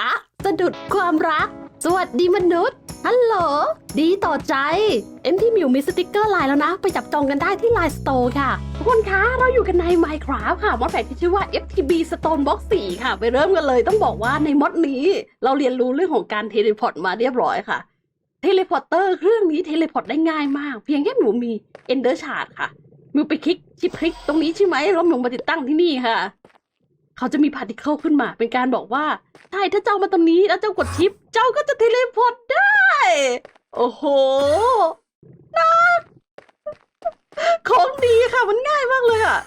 อะสะดุดความรัก สวัสดีมนุษย์ ฮัลโหล ดีต่อใจ เอ็มที่มิวมีสติกเกอร์ไลน์แล้วนะ ไปจับจองกันได้ที่ไลน์สโตร์ค่ะทุกคนคะ เราอยู่กันใน Minecraft ค่ะ มอดแผกที่ชื่อว่า FTB Stone Box 4 ค่ะ ไปเริ่มกันเลยต้องบอกว่าในมอดนี้ เราเรียนรู้เรื่องของการเทเลพอร์ตมาเรียบร้อยค่ะ เทเลพอร์เตอร์เครื่องนี้เทเลพอร์ตได้ง่ายมาก เพียงแค่หนูมีเอนเดอร์ชาร์ดค่ะมิวไปคลิกชิปคลิกตรงนี้ใช่ไหมแล้วมิวมาติดตั้งที่นี่ค่ะ เขาจะมีพาร์ติเคิลขึ้นมา เป็นการบอกว่าใช่ถ้าเจ้ามาตรงนี้แล้วเจ้ากดชิป เจ้าก็จะเทเลพอร์ตได้ โอ้โหนะของดีค่ะมันง่ายมากเลยอะ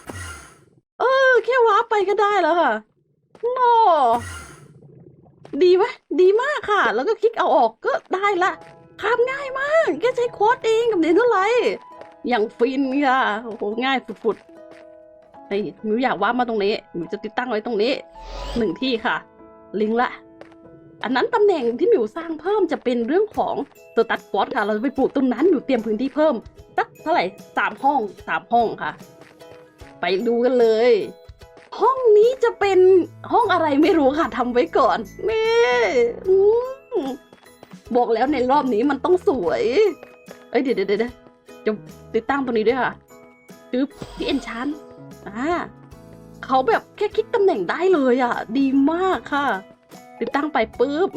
เออ แค่ว้าไปก็ได้แล้วค่ะโอ้ดีไหมดีมากค่ะ แล้วก็คลิกเอาออกก็ได้ละข้ามง่ายมากแค่ใช้โค้ดเองกับเนเธอร์ไลท์อย่างฟินค่ะโอ้โหง่ายฝุดๆ นี่มิวอยากว่ามาตรงนี้มิวจะติดตั้งไว้ตรงนี้หนึ่งที่ค่ะ ลิงก์ละ อันนั้นตำแหน่งที่มิวสร้างเพิ่มจะเป็นเรื่องของสตัดฟอสค่ะ เราจะไปปลูกตรงนั้นมิวเตรียมพื้นที่เพิ่มสักเท่าไหร่สามห้องสามห้องค่ะ ไปดูกันเลย ห้องนี้จะเป็นห้องอะไรไม่รู้ค่ะทำไว้ก่อนนี่บอกแล้วในรอบนี้มันต้องสวยเอ้ยเดี๋ยวเดี๋ยวเดี๋ยวจะติดตั้งตัวนี้ด้วยค่ะจึ๊บที่เอนชัน อ่าเขาแบบแค่คลิกตำแหน่งได้เลยอะ ดีมากค่ะ ติดตั้งไปปุ๊บ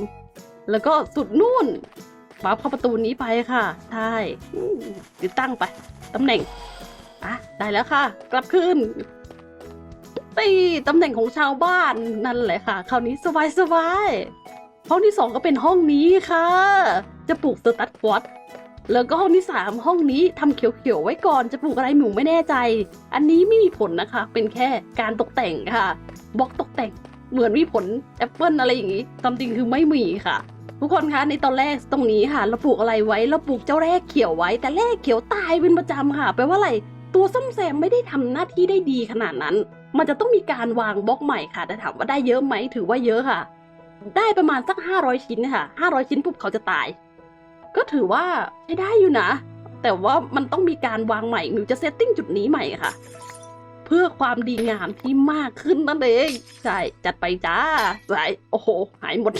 แล้วก็สุดนู่นวาเข้าประตูนี้ไปค่ะ ใช่ติดตั้งไปตำแหน่งอะได้แล้วค่ะ กลับคืนตีตำแหน่งของชาวบ้านนั่นแหละค่ะ คราวนี้สบายสบายๆห้องที่สองก็เป็นห้องนี้ค่ะ จะปลูกสตัดฟอส แล้วก็ห้องที่สามห้องนี้ทำเขียวๆไว้ก่อนจะปลูกอะไรหนูไม่แน่ใจ อันนี้ไม่มีผลนะคะ เป็นแค่การตกแต่งค่ะบล็อกตกแต่งเหมือนมีผลแอปเปิลอะไรอย่างนี้ความจริงคือไม่มีค่ะทุกคนคะในตอนแรกตรงนี้ค่ะ เราปลูกอะไรไว้เราปลูกเจ้าแรกเขียวไว้ แต่แรกเขียวตายเป็นประจำค่ะแปลว่าอะไรตัวส้มแซมไม่ได้ทำหน้าที่ได้ดีขนาดนั้น มันจะต้องมีการวางบล็อกใหม่ค่ะแต่ถามว่าได้เยอะไหมถือว่าเยอะค่ะ ได้ประมาณสักห้าร้อยชิ้นค่ะห้าร้อยชิ้นปุ๊บเขาจะตาย ก็ถือว่าใช้ได้อยู่นะ แต่ว่ามันต้องมีการวางใหม่หนูจะเซตติ้งจุดนี้ใหม่ค่ะ เพื่อความดีงามที่มากขึ้นนั่นเองใช่จัดไปจ้าสายโอ้โห หายหมด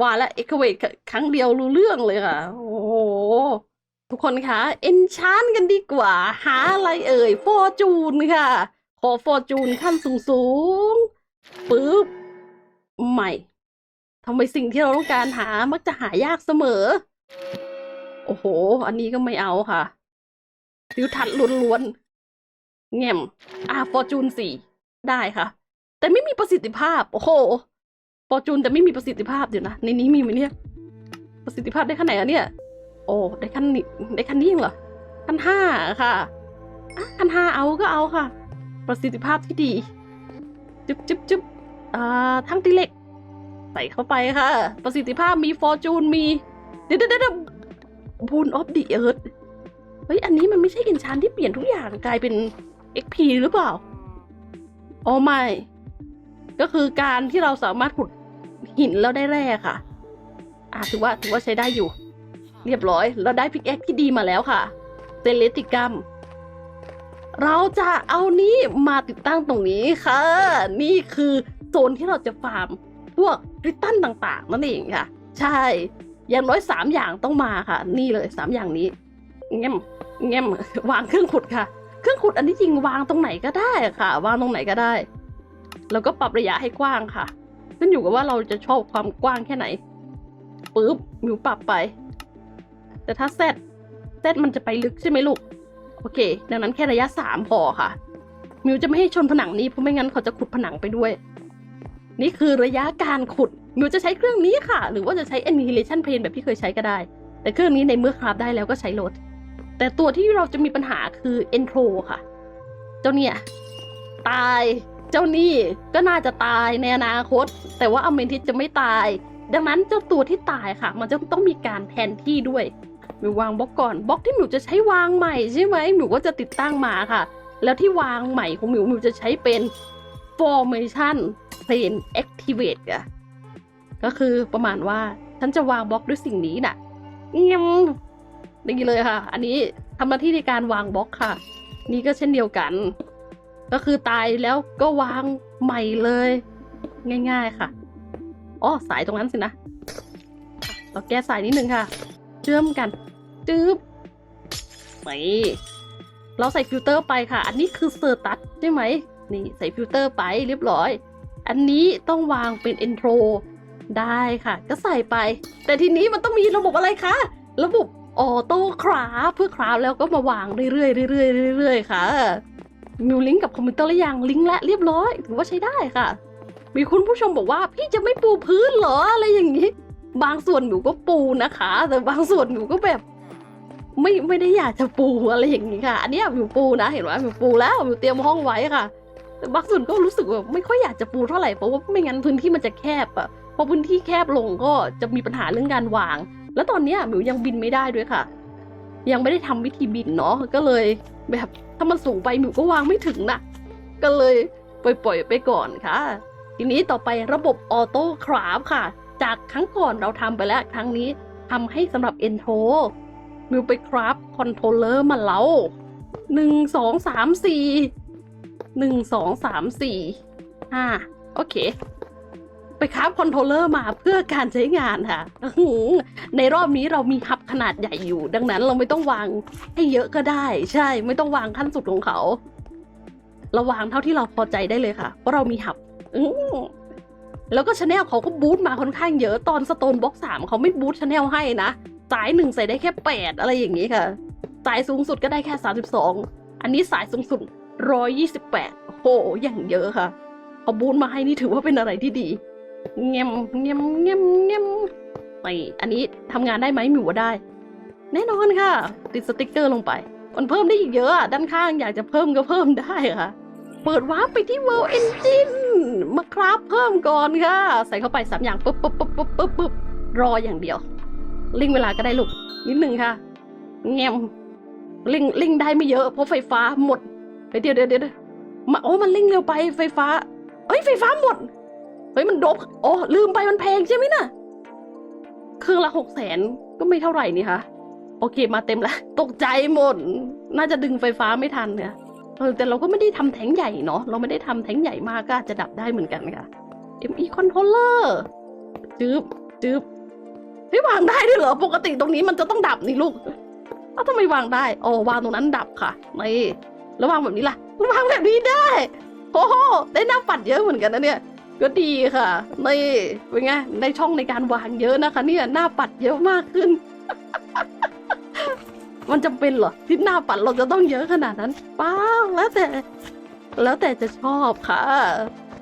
ว่าแล้วเอ็กเวทครั้งเดียวรู้เรื่องเลยค่ะ โอ้โห ทุกคนคะเอนชานกันดีกว่า หาอะไรเอ่ยฟอร์จูนค่ะ ขอฟอร์จูนขั้นสูงสูงๆปึ๊บ ใหม่ ทำไมสิ่งที่เราต้องการหามักจะหายากเสมอ โอ้โห อันนี้ก็ไม่เอาค่ะฟิวทัดล้วนๆแง่มอ่าฟอร์จูนสี่ได้ค่ะ แต่ไม่มีประสิทธิภาพ โอ้โหฟอร์จูนแต่ไม่มีประสิทธิภาพเดี๋ยวนะในนี้มีไหมเนี่ย ประสิทธิภาพได้ขั้นไหนอะเนี่ย โอ้ได้ขั้นนี้ได้ขั้นนี้เองเหรอขั้นห้าค่ะอะขั้นห้าเอาก็เอาค่ะ ประสิทธิภาพที่ดีจุ๊บจุ๊บจุ๊บอ่าทั้งตีเหล็ก ใส่เข้าไปค่ะ ประสิทธิภาพมีฟอร์จูนมี เดี๋ยวเดี๋ยวเดี๋ยวบูนออฟดีเอิร์ธเฮ้ย อันนี้มันไม่ใช่อินชานที่เปลี่ยนทุกอย่างกลายเป็น XP หรือเปล่า อ๋อไม่ ก็คือการที่เราสามารถขุดหินแล้วได้แร่ค่ะ อะถือว่าถือว่าใช้ได้อยู่ เรียบร้อย เราได้พิกแอคที่ดีมาแล้วค่ะเซเลติกัมเราจะเอานี้มาติดตั้งตรงนี้ค่ะ นี่คือโซนที่เราจะฟาร์ม พวก ริสตัลต่างๆนั่นเองค่ะ ใช่ อย่างน้อยสามอย่างต้องมาค่ะ นี่เลยสามอย่างนี้เงี้ยมเงี้ยมวางเครื่องขุดค่ะ เครื่องขุดอันนี้จริงวางตรงไหนก็ได้ค่ะ วางตรงไหนก็ได้ แล้วก็ปรับระยะให้กว้างค่ะขึ้นอยู่กับว่าเราจะชอบความกว้างแค่ไหนปุ๊บมิวปรับไป แต่ถ้าเซตเซตมันจะไปลึกใช่ไหมลูก โอเค ดังนั้นแค่ระยะสามพอค่ะ มิวจะไม่ให้ชนผนังนี้เพราะไม่งั้นเขาจะขุดผนังไปด้วย นี่คือระยะการขุดมิวจะใช้เครื่องนี้ค่ะ หรือว่าจะใช้ Annihilation Plane แบบที่เคยใช้ก็ได้ แต่เครื่องนี้ในเมื่อคราฟได้แล้วก็ใช้ลด แต่ตัวที่เราจะมีปัญหาคือ Entro ค่ะ เจ้าเนี่ยตาย เจ้านี่ก็น่าจะตายในอนาคต แต่ว่าอเมนทิสจะไม่ตาย ดังนั้นเจ้าตัวที่ตายค่ะ มันจะต้องมีการแทนที่ด้วยมิววางบล็อกก่อนบล็อกที่มิวจะใช้วางใหม่ใช่ไหมมิวก็จะติดตั้งมาค่ะ แล้วที่วางใหม่ของมิวมิวจะใช้เป็น formation plane activate อะก็คือประมาณว่าฉันจะวางบล็อกด้วยสิ่งนี้น่ะเงี้ยมนี่เลยค่ะ อันนี้ทำหน้าที่ในการวางบล็อกค่ะ นี่ก็เช่นเดียวกัน ก็คือตายแล้วก็วางใหม่เลย ง่าย ๆค่ะอ๋อสายตรงนั้นสินะอะเราแก้สายนิดนึงค่ะ เชื่อมกันจึ๊บไปเราใส่ฟิลเตอร์ไปค่ะ อันนี้คือเซอร์ตัสใช่ไหม นี่ใส่ฟิลเตอร์ไปเรียบร้อย อันนี้ต้องวางเป็น intro ได้ค่ะ ก็ใส่ไป แต่ทีนี้มันต้องมีระบบอะไรคะ ระบบออโต้คราฟเพื่อคราฟแล้วก็มาวางเรื่อยๆเรื่อยๆเรื่อยๆค่ะมิวลิงก์กับคอมพิวเตอร์หรือยังลิงก์และเรียบร้อย ถือว่าใช้ได้ค่ะ มีคุณผู้ชมบอกว่าพี่จะไม่ปูพื้นเหรออะไรอย่างนี้ บางส่วนหนูก็ปูนะคะ แต่บางส่วนหนูก็แบบ ไม่ไม่ได้อยากจะปูอะไรอย่างนี้ค่ะ อันนี้หมิวปูนะ เห็นไหมหมิวปูแล้วหมิวเตรียมห้องไว้ค่ะ แต่บางส่วนก็รู้สึกว่าไม่ค่อยอยากจะปูเท่าไหร่เพราะว่าไม่งั้นพื้นที่มันจะแคบอะพอพื้นที่แคบลงก็จะมีปัญหาเรื่องการวาง แล้วตอนนี้หมิวยังบินไม่ได้ด้วยค่ะ ยังไม่ได้ทำวิธีบินเนาะก็เลยแบบถ้ามันสูงไปหมิวก็วางไม่ถึงนะก็เลยปล่อยปล่อยๆไปก่อนค่ะ ทีนี้ต่อไประบบออโต้คราฟค่ะ จากครั้งก่อนเราทำไปแล้วครั้งนี้ทำให้สำหรับ e n t r o มิวไปคราฟคอนโทรลเลอร์มาแล้วหนึ่งสองสามสี่ หนึ่งสองสามสี่ห้าโอเค ไปคราฟคอนโทรลเลอร์มาเพื่อการใช้งานค่ะในรอบนี้เรามีฮับขนาดใหญ่อยู่ ดังนั้นเราไม่ต้องวางให้เยอะก็ได้ ใช่ ไม่ต้องวางขั้นสุดของเขา เราวางเท่าที่เราพอใจได้เลยค่ะ เพราะเรามีหับอืแล้วก็ชาแนลเขาก็บูตมาค่อนข้างเยอะตอนสโตนบ็อกสามเขาไม่บูตชาแนลให้นะสายหนึ่งใส่ได้แค่แปดอะไรอย่างนี้ค่ะ สายสูงสุดก็ได้แค่สามสิบสองอันนี้สายสูงสุด ร้อยยี่สิบแปดโห อย่างเยอะค่ะเขาบูตมาให้นี่ถือว่าเป็นอะไรที่ดี เงียมเงียมเงียมเงียมไปอันนี้ทำงานได้ไหมหมิวว่าได้ แน่นอนค่ะ ติดสติกเกอร์ลงไป มันเพิ่มได้อีกเยอะอะด้านข้างอยากจะเพิ่มก็เพิ่มได้ค่ะ เปิดวาร์ปไปที่ World Engine มาคราฟเพิ่มก่อนค่ะ ใส่เข้าไปสามอย่างปุ๊บปุ๊บปุ๊บปุ๊บปุ๊บปุ๊บรออย่างเดียวลิงเวลาก็ได้ลูกนิดหนึ่งค่ะ แงมลิงลิงได้ไม่เยอะเพราะไฟฟ้าหมด เฮ้ยเดี๋ยวเดี๋ยวเดี๋ยวมาโอ้มันลิงเร็วไปไฟฟ้าเอ้ยไฟฟ้าหมดเฮ้ยมันดบโอ้ลืมไปมันแพงใช่ไหมน่ะเครื่องละหกแสนก็ไม่เท่าไหร่นี่คะโอเคมาเต็มแล้วตกใจหมด น่าจะดึงไฟฟ้าไม่ทันเนี่ยเออแต่เราก็ไม่ได้ทำแท้งใหญ่เนาะเราไม่ได้ทำแท้งใหญ่มากก็อาจจะดับได้เหมือนกันค่ะ ME controller จึ๊บจึ๊บไม่วางได้ด้วยเหรอปกติตรงนี้มันจะต้องดับนี่ลูกเอ้าทำไมวางได้อ๋อวางตรงนั้นดับค่ะนี่ แล้ววางแบบนี้ล่ะระวางแบบนี้ได้โอ้โหได้หน้าปัดเยอะเหมือนกันนะเนี่ย ก็ดีค่ะนี่เป็นไงในช่องในการวางเยอะนะคะ เนี่ยหน้าปัดเยอะมากขึ้น มันจำเป็นเหรอที่หน้าปัดเราจะต้องเยอะขนาดนั้นป้าแล้วแต่ แล้วแต่จะชอบค่ะ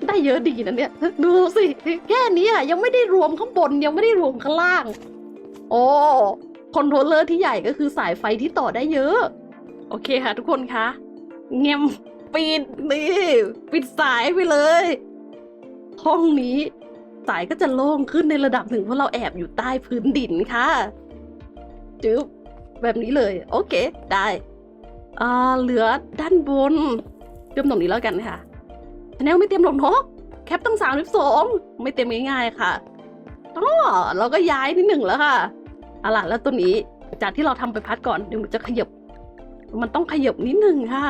ได้เยอะดีนะเนี่ย ดูสิแค่นี้อะยังไม่ได้รวมข้างบนยังไม่ได้รวมข้างล่าง โอ้คอนโทรลเลอร์ที่ใหญ่ก็คือสายไฟที่ต่อได้เยอะ โอเคค่ะทุกคนคะ เงียมปิดนี่ปิดสายไปเลย ห้องนี้ สายก็จะโล่งขึ้นในระดับหนึ่งเพราะเราแอบอยู่ใต้พื้นดินค่ะจึ๊บแบบนี้เลย โอเค ได้อ่าเหลือด้านบนเติมตรงนี้แล้วกันค่ะชาแนลไม่เต็มหรอกเนาะแคปตั้งสามสิบสองไม่เต็มง่ายๆค่ะอ๋อเราก็ย้ายนิดหนึ่งแล้วค่ะเอาล่ะแล้วตัวนี้จากที่เราทำไปพัดก่อนเดี๋ยวหนูจะขยบ มันต้องขยบนิดหนึ่งค่ะ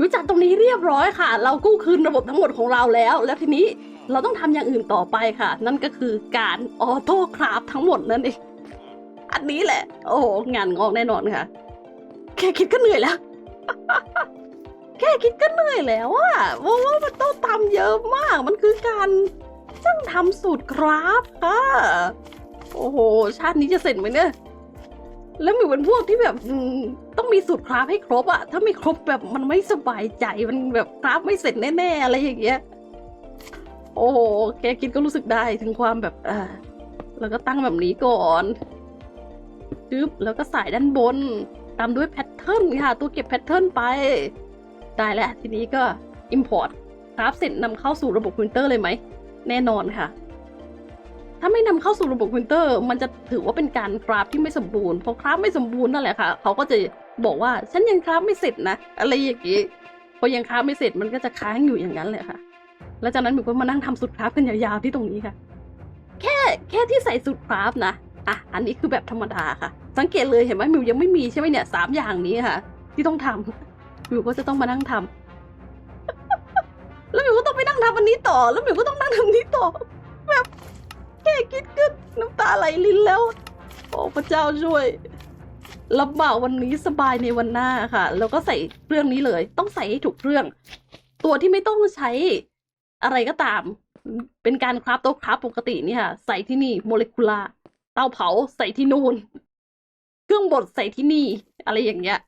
รู้จักตรงนี้เรียบร้อยค่ะ เรากู้คืนระบบทั้งหมดของเราแล้ว แล้วทีนี้เราต้องทำอย่างอื่นต่อไปค่ะ นั่นก็คือการออโต้คราฟทั้งหมดนั่นเองอันนี้แหละ โอ้โหงานงอกแน่นอนค่ะ แค่คิดก็เหนื่อยแล้ว แค่คิดก็เหนื่อยแล้วอะว่าว่ามันต้องทำเยอะมาก มันคือการช่างทำสูตรคราฟค่ะ โอ้โห ชาตินี้จะเสร็จไหมเนี่ย แล้วมีเป็นพวกที่แบบต้องมีสูตรคราฟให้ครบอะถ้าไม่ครบแบบมันไม่สบายใจมันแบบคราฟไม่เสร็จแน่ๆอะไรอย่างเงี้ย โอ้โหแค่คิดก็รู้สึกได้ถึงความแบบอ่าแล้วก็ตั้งแบบนี้ก่อนจึ๊บแล้วก็สายด้านบน ตามด้วยแพทเทิร์นค่ะ ตัวเก็บแพทเทิร์นไป ได้แล้ว ทีนี้ก็ Import คราฟเสร็จนำเข้าสู่ระบบคอมพิวเตอร์เลยไหม แน่นอนค่ะ ถ้าไม่นำเข้าสู่ระบบคอมพิวเตอร์ มันจะถือว่าเป็นการคราฟที่ไม่สมบูรณ์เพราะคราฟไม่สมบูรณ์นั่นแหละค่ะ เขาก็จะบอกว่าฉันยังคราฟไม่เสร็จนะ อะไรอย่างงี้พอยังคราฟไม่เสร็จมันก็จะค้างอยู่อย่างนั้นเลยค่ะ แล้วจากนั้นมิวก็มานั่งทำสุดคราฟกันยาวๆที่ตรงนี้ค่ะ แค่แค่ที่ใส่สุดคราฟนะอะอันนี้คือแบบธรรมดาค่ะ สังเกตเลยเห็นไหมมิวยังไม่มีใช่ไหมเนี่ยสามอย่างนี้ค่ะ ที่ต้องทำมิวก็จะต้องมานั่งทำแล้วมิวก็ต้องไปนั่งทำอันนี้ต่อ แล้วมิวก็ต้องนั่งทำนี้ต่อแบบ แค่คิดก็น้ำตาไหลลิ้นแล้ว โอ้พระเจ้าช่วยลำบากวันนี้สบายในวันหน้าค่ะ แล้วก็ใส่เครื่องนี้เลย ต้องใส่ให้ถูกเครื่อง ตัวที่ไม่ต้องใช้อะไรก็ตาม เป็นการคราฟโต๊ะคราฟปกตินี่ค่ะ ใส่ที่นี่โมเลกุลาเตาเผาใส่ที่นู่นเครื่องบดใส่ที่นี่ อะไรอย่างเงี้ย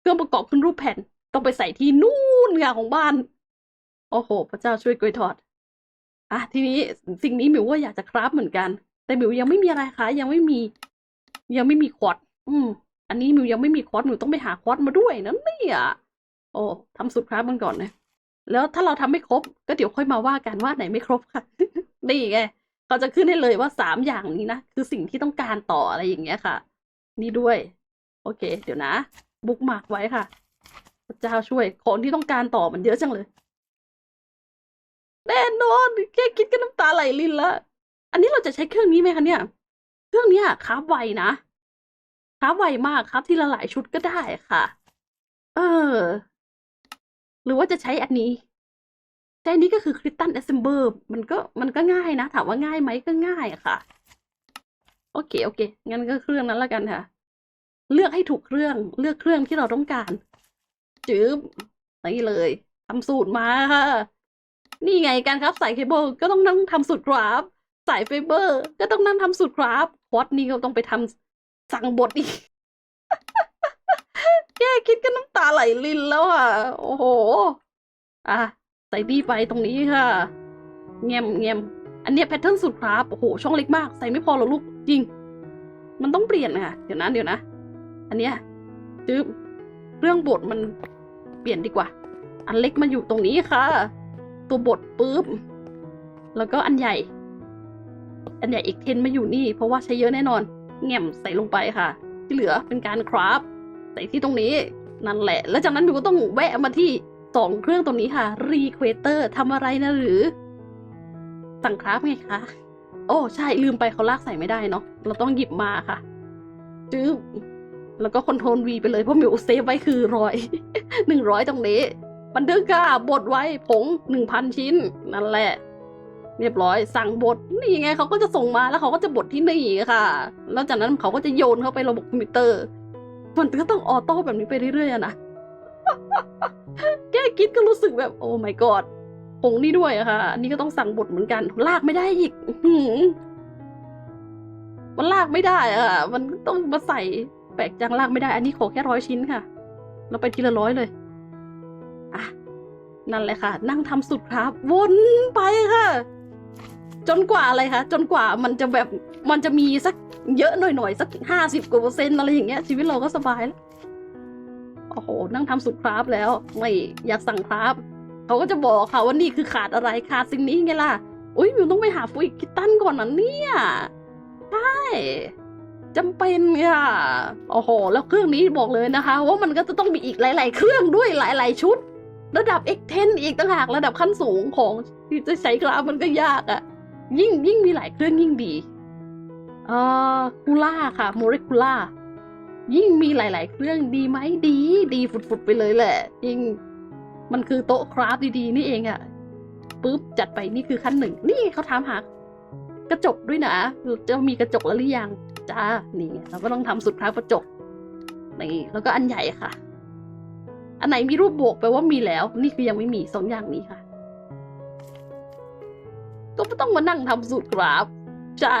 เครื่องประกอบขึ้นรูปแผ่นต้องไปใส่ที่นู่นค่ะของบ้าน โอ้โห พระเจ้าช่วยกวยทอด อะทีนี้สิ่งนี้หมิวว่าอยากจะคราฟเหมือนกัน แต่หมิวยังไม่มีอะไรคะยังไม่มี ยังไม่มีควอดอืม อันนี้หมิวยังไม่มีควอดหมิวต้องไปหาควอดมาด้วยนะเนี่ยโอ้ทำสุดคราฟมันก่อนนะแล้วถ้าเราทำไม่ครบ ก็เดี๋ยวค่อยมาว่ากันว่าไหนไม่ครบค่ะนี่ไงเขาจะขึ้นให้เลยว่าสามอย่างนี้นะคือสิ่งที่ต้องการต่ออะไรอย่างเงี้ยค่ะ นี่ด้วย โอเค เดี๋ยวนะ บุ๊กมาร์กไว้ค่ะพระเจ้าช่วย ของที่ต้องการต่อมันเยอะจังเลย แน่นอนแค่คิดก็น้ำตาไหลลินละ อันนี้เราจะใช้เครื่องนี้ไหมคะเนี่ย เครื่องเนี้ยคราฟไวนะคราฟไวมากครับ ทีละหลายชุดก็ได้ค่ะ เออ หรือว่าจะใช้อันนี้ใช้อันนี้ก็คือคริสตัน a อ s เซมเบอร์มันก็มันก็ง่ายนะ ถามว่าง่ายไหมก็ง่ายค่ะ โอเคโอเค งั้นก็เครื่องนั้นละกันค่ะ เลือกให้ถูกเครื่องเลือกเครื่องที่เราต้องการ จืบนี่เลยทำสูตรมาค่ะ นี่ไงการครับสายเคเบิลก็ต้องนั่งทำสูตรกราฟ สายไฟเบอร์ ก็ต้องนั่งทำสูตรกราฟพอดนี่ก็ต้องไปทำสั่งบทอีก แค่คิดก็น้ำตาไหลลินแล้วอะ โอ้โห อะใส่ดีไปตรงนี้ค่ะ เงียมเงียมอันเนี้ยแพทเทิร์นสุดครับโอ้โห ช่องเล็กมาก ใส่ไม่พอหรอลูก จริง มันต้องเปลี่ยนค่ะ เดี๋ยวนะเดี๋ยวนะ อันเนี้ยจืบเรื่องบทมันเปลี่ยนดีกว่า อันเล็กมาอยู่ตรงนี้ค่ะ ตัวบทปุ๊บ แล้วก็อันใหญ่ อันใหญ่อีกเทนมาอยู่นี่ เพราะว่าใช้เยอะแน่นอนแง่มใส่ลงไปค่ะ ที่เหลือเป็นการคราฟใส่ที่ตรงนี้นั่นแหละ แล้วจากนั้นหนูก็ต้องแวะมาที่สองเครื่องตรงนี้ค่ะรีเควเตอร์ทำอะไรนะหรือ สั่งคราฟไงคะโอ้ใช่ลืมไปเขาลากใส่ไม่ได้เนาะเราต้องหยิบมาค่ะจื๊บแล้วก็คอนโทรลวีไปเลยเพราะมิวเซฟไว้คือร้อยหนึ่งร้อยตรงนี้ บันทึกค่ะบดไว้ผงหนึ่งพันชิ้น นั่นแหละ เรียบร้อยสั่งบดนี่ไงเขาก็จะส่งมาแล้วเขาก็จะบดที่นี่ค่ะ แล้วจากนั้นเขาก็จะโยนเข้าไประบบคอมพิวเตอร์ มันก็ต้องออโต้แบบนี้ไปเรื่อยๆนะแก้คิดก็รู้สึกแบบโอ้ my god ผงนี่ด้วยอะค่ะ อันนี้ก็ต้องสั่งบดเหมือนกัน ลากไม่ได้อีกมันลากไม่ได้อะมันต้องมาใส่แปลกจังลากไม่ได้ อันนี้ขอแค่ร้อยชิ้นค่ะ เราไปทีละร้อยเลย อะนั่นแหละค่ะ นั่งทำสุดครับวนไปค่ะ จนกว่าอะไรคะจนกว่ามันจะแบบมันจะมีสักเยอะหน่อยๆ สักห้าสิบกว่าเปอร์เซ็นต์อะไรอย่างเงี้ย ชีวิตเราก็สบายแล้วโอ้โห นั่งทำสุดคราฟแล้ว ไม่อยากสั่งคราฟเขาก็จะบอกค่ะว่านี่คือขาดอะไรขาดสิ่งนี้ไงล่ะอุ้ยมิวต้องไปหาฟุยคิตตันก่อนนะเนี่ยใช่จำเป็นค่ะโอ้โห แล้วเครื่องนี้บอกเลยนะคะ ว่ามันก็จะต้องมีอีกหลาย ๆ เครื่องด้วยหลาย ๆ ชุด ระดับ X10 อีกต่างหากระดับขั้นสูงของที่จะใช้กราฟมันก็ยากอะ่ะ ยิ่งยิ่งมีหลายเครื่องยิ่งดีเอ่อคูล่าค่ะโมเลกุล่ายิ่งมีหลาย ๆ เครื่องดีไหมดีดีฝุดๆไปเลยแหละยิ่งมันคือโต๊ะคราฟดีๆ นี่เองอะ่ะปุ๊บจัดไปนี่คือขั้นหนึ่งนี่เขาถามหากระจกด้วยนะจะมีกระจกแล้วหรือยังจ้านี่เราก็ต้องทำสุดคราฟกระจกนี่แล้วก็อันใหญ่ค่ะ อันไหนมีรูปบวกแปลว่ามีแล้ว นี่คือยังไม่มีสองอย่างนี้ค่ะ ก็ไม่ต้องมานั่งทำสูตรกราฟใช่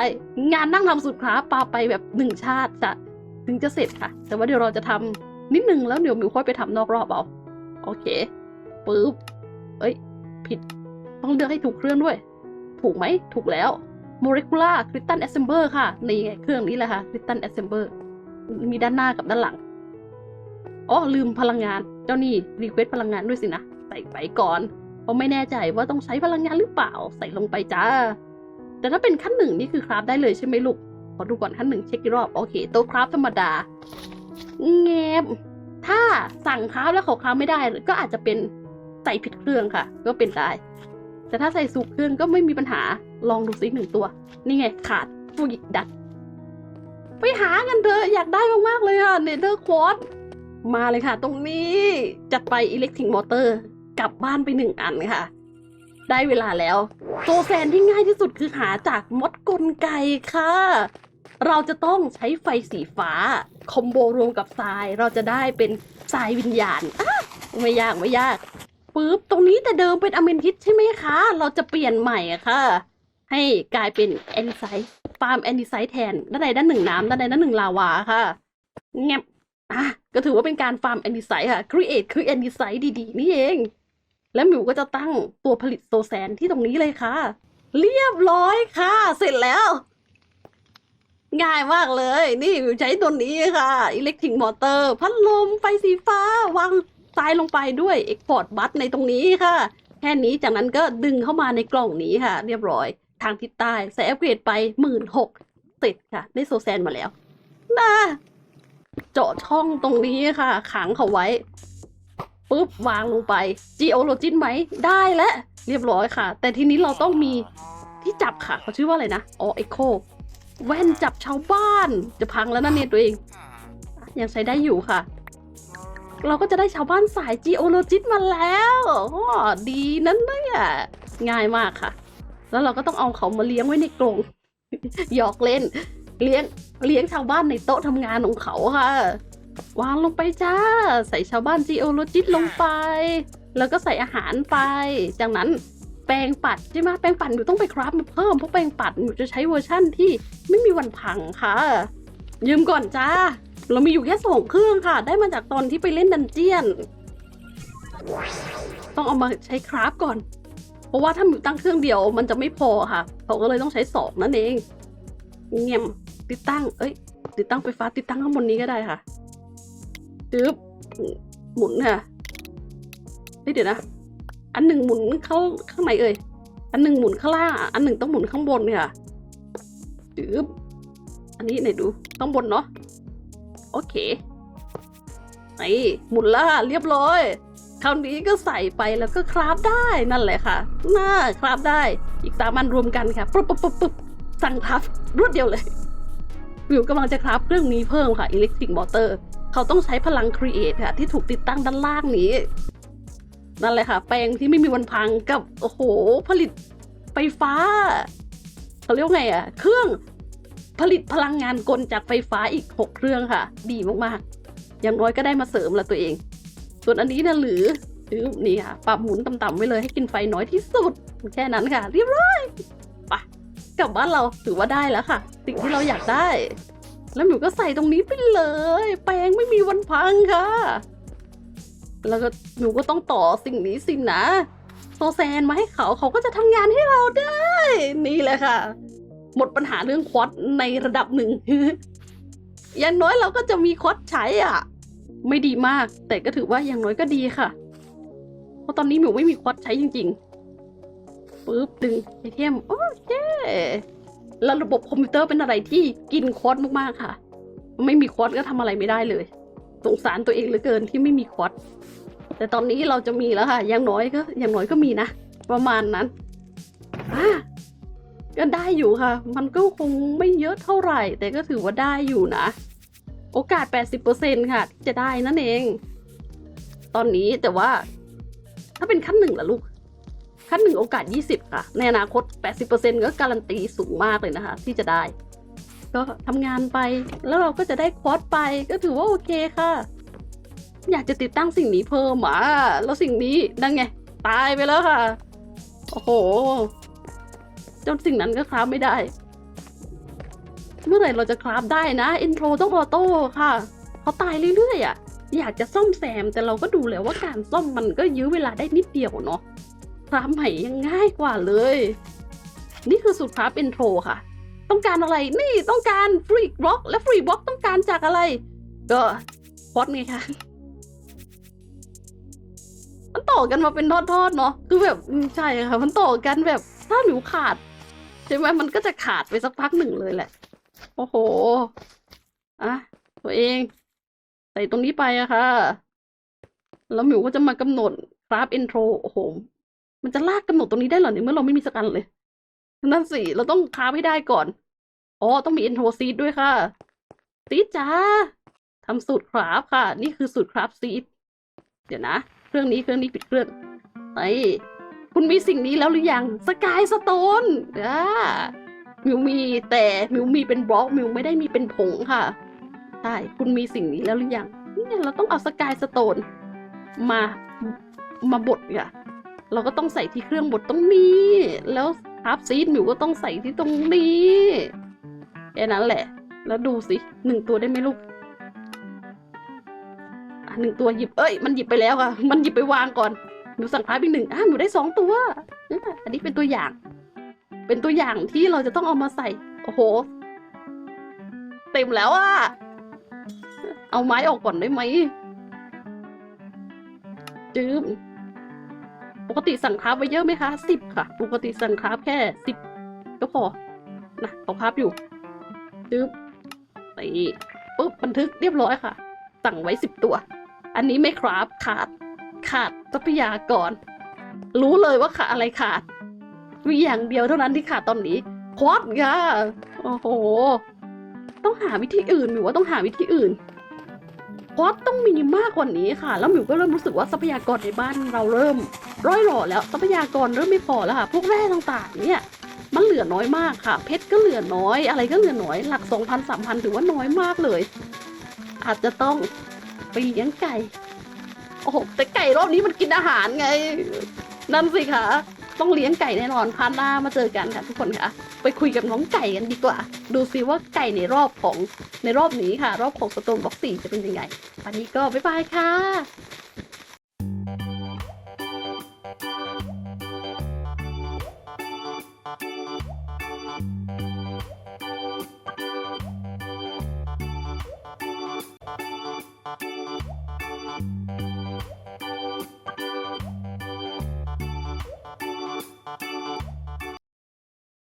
งานนั่งทำสูตรกราฟปาไปแบบหนึ่งชาติจะถึงจะเสร็จค่ะ แต่ว่าเดี๋ยวเราจะทำนิดนึงแล้วเดี๋ยวมิวค่อยไปทำนอกรอบเอาโอเคปุ๊บเอ้ย ผิด ต้องเลือกให้ถูกเครื่องด้วย ถูกไหม ถูกแล้ว molecular crystal assembler ค่ะ นี่ไงเครื่องนี้แหละค่ะ crystal assembler มีด้านหน้ากับด้านหลัง อ๋อ ลืมพลังงาน เจ้านี่รีเควสพลังงานด้วยสินะ ใส่ไปก่อน เพราะไม่แน่ใจว่าต้องใช้พลังงานหรือเปล่า ใส่ลงไปจ้า แต่ถ้าเป็นขั้นหนึ่งนี่คือคราฟได้เลยใช่ไหมลูก ขอดูก่อนขั้นหนึ่งเช็คอีกรอบ โอเค โต๊ะคราฟธรรมดาเงบถ้าสั่งคราฟแล้วเขาคราฟไม่ได้ก็อาจจะเป็นใส่ผิดเครื่องค่ะ ก็เป็นได้ แต่ถ้าใส่สูกเครื่องก็ไม่มีปัญหา ลองดูซิหนึ่งตัว นี่ไงขาดฟูกิดัด ไปหากันเถอะอยากได้มากๆเลยอะเนเธอร์ควอต มาเลยค่ะ ตรงนี้จัดไปอิเล็กทริกมอเตอร์กลับบ้านไปหนึ่งอันค่ะ ได้เวลาแล้วโซแซนที่ง่ายที่สุดคือหาจากมดกลไกค่ะ เราจะต้องใช้ไฟสีฟ้า คอมโบรวมกับทรายเราจะได้เป็นทรายวิญญาณอะไม่ยากไม่ยากปึ๊บตรงนี้แต่เดิมเป็นอเมนทิสใช่ไหมคะ เราจะเปลี่ยนใหม่ค่ะ ให้กลายเป็นแอนไซต์ฟาร์มแอนไซต์แทนด้านใดด้านหนึ่งน้ำด้านใดด้านหนึ่งลาวาค่ะเงียบ อะก็ถือว่าเป็นการฟาร์มแอนิไซต์ค่ะ create คือแอนิไซต์ดีๆ นี่เอง แล้วหมิวก็จะตั้งตัวผลิตโซแซนที่ตรงนี้เลยค่ะ เรียบร้อยค่ะ เสร็จแล้ว ง่ายมากเลย นี่หมิวใช้ตัวนี้ค่ะ electric motor พัดลมไฟสีฟ้าวางทรายลงไปด้วย export bus ในตรงนี้ค่ะ แค่นี้จากนั้นก็ดึงเข้ามาในกล่องนี้ค่ะ เรียบร้อย ทางทิศใต้ใส่อัปเกรดไปหมื่นหกเสร็จค่ะ ได้โซแซนมาแล้วน่า เจาะช่องตรงนี้ค่ะ ขังเขาไว้ปุ๊บวางลงไป geologin ไหมได้แล้วเรียบร้อยค่ะ แต่ทีนี้เราต้องมีที่จับค่ะ เขาชื่อว่าอะไรนะอ๋อ Echo แว่นจับชาวบ้านจะพังแล้วนะเนี่ยตัวเอง ยังใช้ได้อยู่ค่ะ เราก็จะได้ชาวบ้านสาย geologin มาแล้วอ๋อดีนั้นเนี่ยง่ายมากค่ะ แล้วเราก็ต้องเอาเขามาเลี้ยงไว้ในกรงหยอกเล่น เลี้ยง เลี้ยงชาวบ้านในโต๊ะทำงานของเขาค่ะ วางลงไปจ้า ใส่ชาวบ้านจีโอโลจิตลงไป แล้วก็ใส่อาหารไป จากนั้นแปรงปัดใช่ไหมแปรงปัดอยู่ต้องไปคราฟมาเพิ่มเพราะแปรงปัดอยู่จะใช้เวอร์ชั่นที่ไม่มีวันพังค่ะ ยืมก่อนจ้า เรามีอยู่แค่สองเครื่องค่ะ ได้มาจากตอนที่ไปเล่นดันเจียน ต้องเอามาใช้คราฟก่อน เพราะว่าถ้ามิวตั้งเครื่องเดียวมันจะไม่พอค่ะเขาก็เลยต้องใช้สองนั่นเองเงียบ ติดตั้ง เอ้ย ติดตั้งไฟฟ้าติดตั้งข้างบนนี้ก็ได้ค่ะจึ๊บหมุนค่ะเฮ้ยเดี๋ยวนะ อันหนึ่งหมุนเข้าข้างในเอ่ย อันหนึ่งหมุนข้างล่าง อันหนึ่งต้องหมุนข้างบนค่ะจึ๊บอันนี้ไหนดูข้างบนเนาะ โอเคไอ้หมุนละเรียบร้อยคราวนี้ก็ใส่ไปแล้วก็คราฟได้นั่นแหละค่ะ น่าคราฟได้ อีกสามอันรวมกันค่ะ ปุ๊บปุ๊บปุ๊บปุ๊บสั่งคราฟรวดเดียวเลย วิวกำลังจะคราฟเครื่องนี้เพิ่มค่ะ Electric Motor เขาต้องใช้พลัง Create ค่ะ ที่ถูกติดตั้งด้านล่างนี้ นั่นแหละค่ะ แปลงที่ไม่มีวันพังกับ โอ้โห ผลิตไฟฟ้าเขาเรียกว่าไงอะเครื่องผลิตพลังงานกลจากไฟฟ้าอีกหกเครื่องค่ะ ดีมากๆ อย่างน้อยก็ได้มาเสริมละตัวเอง ส่วนอันนี้นะหรือหรือนี่ค่ะ ปรับหมุนต่ำๆไว้เลยให้กินไฟน้อยที่สุด แค่นั้นค่ะ เรียบร้อยไป กลับบ้านเราถือว่าได้แล้วค่ะ สิ่งที่เราอยากได้ แล้วหมิวก็ใส่ตรงนี้ไปเลย แปลงไม่มีวันพังค่ะ แล้วก็หนูก็ต้องต่อสิ่งนี้สินะโซแซนมาให้เขาเขาก็จะทำงานให้เราได้ นี่แหละค่ะ หมดปัญหาเรื่องควอตในระดับหนึ่งอย่างน้อยเราก็จะมีควอตใช้อะ ไม่ดีมาก แต่ก็ถือว่าอย่างน้อยก็ดีค่ะ เพราะตอนนี้หมิวไม่มีควอตใช้จริง ๆ ปุ๊บดึงไอเทมโอเคแล้วระบบคอมพิวเตอร์เป็นอะไรที่กินควอตมากๆค่ะ ไม่มีควอตก็ทำอะไรไม่ได้เลย สงสารตัวเองเหลือเกินที่ไม่มีควอตแต่ตอนนี้เราจะมีแล้วค่ะอย่างน้อยก็อย่างน้อยก็มีนะ ประมาณนั้นอะก็ได้อยู่ค่ะ มันก็คงไม่เยอะเท่าไหร่ แต่ก็ถือว่าได้อยู่นะ โอกาส 80%ค่ะที่จะได้นั่นเอง ตอนนี้แต่ว่า ถ้าเป็นขั้นหนึ่งล่ะลูก ขั้นหนึ่งโอกาส 20 ค่ะ ในอนาคต 80%ก็การันตีสูงมากเลยนะคะ ที่จะได้ ก็ทำงานไปแล้วเราก็จะได้ควอตไปก็ถือว่าโอเคค่ะ อยากจะติดตั้งสิ่งนี้เพิ่มอะแล้วสิ่งนี้นั่นไง ตายไปแล้วค่ะ โอ้โห จนสิ่งนั้นก็คราฟไม่ได้ เมื่อไหร่เราจะคราฟได้นะอินโทรต้องออโต้ค่ะเขาตายเรื่อยๆอะอยากจะซ่อมแซมแต่เราก็ดูแล้วว่าการซ่อมมันก็ยื้อเวลาได้นิดเดียวเนาะ คราฟใหม่ยังง่ายกว่าเลย นี่คือสูตรคราฟอินโทรค่ะ ต้องการอะไรนี่ต้องการฟรีบล็อก และฟรีบล็อกต้องการจากอะไร ก็พอดไงคะมันต่อกันมาเป็นทอดๆเนาะคือแบบใช่ค่ะ มันต่อกันแบบถ้าหนูขาดใช่ไหมมันก็จะขาดไปสักพักหนึ่งเลยแหละ โอ้โหอะตัวเองใส่ตรงนี้ไปอะค่ะ แล้วหมิวก็จะมากำหนดคราฟอินโทรโอ้โห มันจะลากกำหนดตรงนี้ได้หรอเนี่ยเมื่อเราไม่มีสกันเลย นั่นสิ เราต้องคราให้ได้ก่อน อ๋อ ต้องมีอินโทรซีดด้วยค่ะ ซีดจ้าทำสูตรคราฟค่ะ นี่คือสูตรคราฟซีด เดี๋ยวนะ เครื่องนี้เครื่องนี้ปิดเครื่องไปคุณมีสิ่งนี้แล้วหรือยัง สกายสโตนอ่ามิวมีแต่มิวมีเป็นบล็อกมิวไม่ได้มีเป็นผงค่ะ ใช่ คุณมีสิ่งนี้แล้วหรือยัง เนี่ยเราต้องเอาสกายสโตนมา มาบดค่ะ เราก็ต้องใส่ที่เครื่องบดตรงนี้ แล้วทับซีดหมิวก็ต้องใส่ที่ตรงนี้แค่นั้นแหละ แล้วดูสิหนึ่งตัวได้ไหมลูกหนึ่งตัวหยิบเอ้ยมันหยิบไปแล้วค่ะ มันหยิบไปวางก่อนหนูสั่งพาร์ทอีกหนึ่งอะหนูได้สองตัวอันนี้เป็นตัวอย่าง เป็นตัวอย่างที่เราจะต้องเอามาใส่โอ้โห เต็มแล้วอะเอาไม้ออกก่อนได้ไหมจืม ปกติสั่งคราฟไว้เยอะไหมคะสิบค่ะ ปกติสั่งคราฟแค่สิบก็พอนะเอคราฟอยู่จืบนี่ปุ๊บบันทึกเรียบร้อยค่ะ สั่งไว้สิบตัว อันนี้ไม่คราฟขาดขาดทรัพยากร รู้เลยว่าขาดอะไรขาด มีอย่างเดียวเท่านั้นที่ขาดตอนนี้ควอดค่ะโอ้โห ต้องหาวิธีอื่นหมิวว่าต้องหาวิธีอื่น ควอดต้องมีมากกว่านี้ค่ะ แล้วหมิวก็เริ่มรู้สึกว่าทรัพยากรในบ้านเราเริ่มร่อยหล่อแล้วทรัพยากรเริ่มไม่พอแล้วค่ะ พวกแร่ต่างๆเนี่ยมันเหลือน้อยมากค่ะ เพชรก็เหลือน้อย อะไรก็เหลือน้อย หลักสองพันสามพันถือว่าน้อยมากเลย อาจจะต้องไปเลี้ยงไก่ โอ้โหแต่ไก่รอบนี้มันกินอาหารไง นั่นสิคะต้องเลี้ยงไก่แน่นอนพาร์ทหน้ามาเจอกันค่ะทุกคนค่ะ ไปคุยกับน้องไก่กันดีกว่า ดูซิว่าไก่ในรอบของในรอบนี้ค่ะ รอบของสโตนบ็อกซี่จะเป็นยังไง วันนี้ก็บ๊ายบายค่ะ